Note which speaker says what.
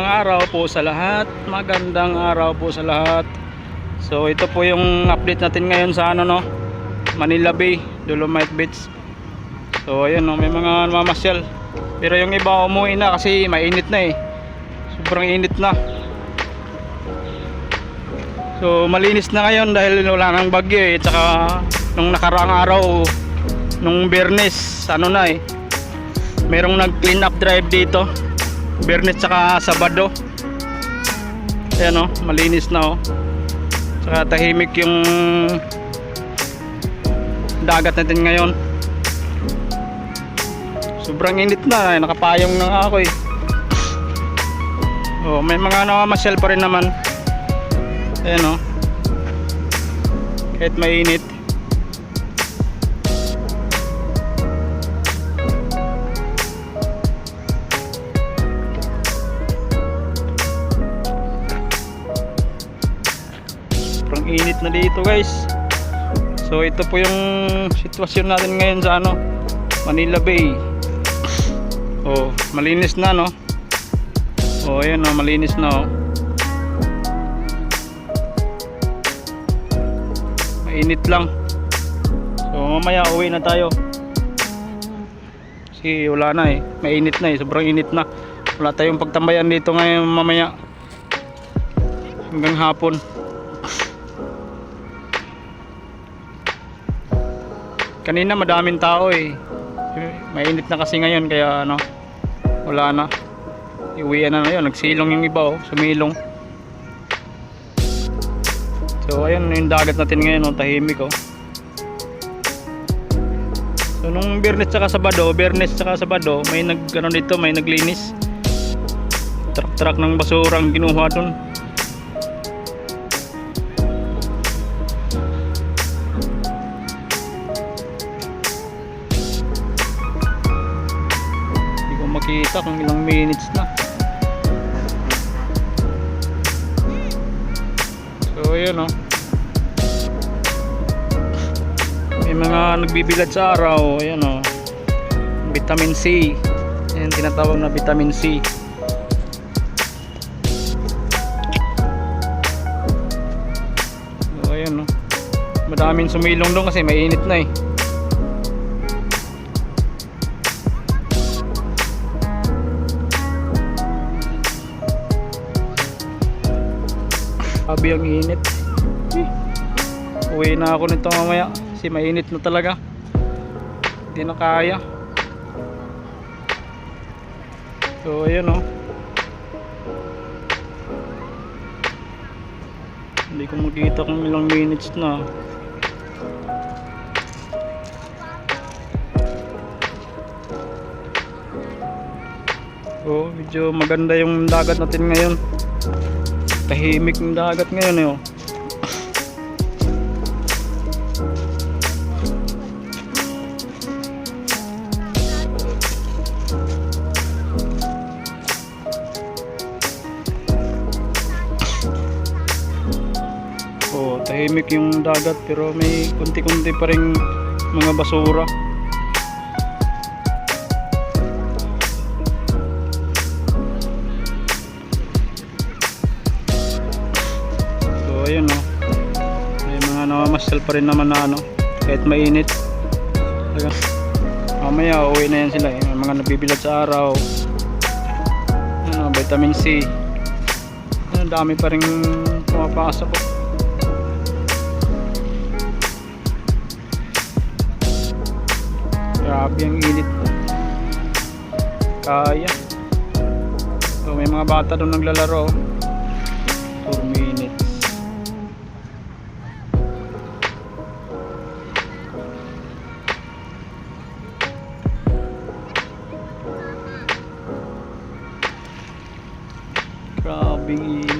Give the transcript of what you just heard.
Speaker 1: magandang araw po sa lahat. Magandang araw po sa lahat. So ito po yung update natin ngayon sa ano no, Manila Bay, Dolomite Beach. So ayun no, may mga mamasyal. Pero yung iba umuwi na kasi mainit na eh. Sobrang init na. So malinis na ngayon dahil wala nang bagyo eh. Tsaka nung nakaraang araw, nung Bernes, ano na eh. Merong nag clean up drive dito. Bernes tsaka Sabado. Ayan o, malinis na o. Tsaka tahimik yung dagat natin ngayon. Sobrang init na, eh. nakapayong na ako eh. Oh, may mga namamasyal pa rin naman. Ayan o. Kahit mainit. Na dito guys. So ito po yung sitwasyon natin ngayon sa ano, Manila Bay. Oh, malinis na no. Oh, ayan oh, malinis na oh. Mainit lang. So mamaya uwi na tayo. Kasi wala na eh. Mainit na eh. Sobrang init na. Wala tayong pagtambayan dito ngayon mamaya. Hanggang hapon. Kanina madaming tao eh. Mainit na kasi ngayon kaya ano wala na. Iuwian na na yun. Nagsilong yung iba oh. Sumilong. So ayun yung dagat natin ngayon oh tahimik oh. So nung Biyernes tsaka Sabado Biyernes tsaka Sabado may nag ano dito may naglinis. Truck truck ng basura ang kinuha dun Makita kung ilang minutes na. So, yun oh. May mga nagbibilad sa araw. Ayan oh. Vitamin C. Ayan tinatawag na vitamin C. So, ayan oh. Madaming sumilong doon kasi mainit na eh. Sabi ang init. Eh, Uwi na ako nito mamaya. Kasi mainit na talaga. Hindi na kaya. So, ayun oh. Hindi ko makita kung ilang minutes na. Oh, medyo maganda yung dagat natin ngayon tahimik ng dagat ngayon eh oh. Oh, tahimik yung dagat pero may kunti-kunti pa rin mga basura. Namamasyal pa rin naman na ano kahit mainit. Talaga. Mamaya uwi na yan sila eh. Mga nabibilad sa araw. Ano, vitamin C. Ano, dami pa rin pumapasok oh. Grabe ang init. Kaya. So, may mga bata doon naglalaro. be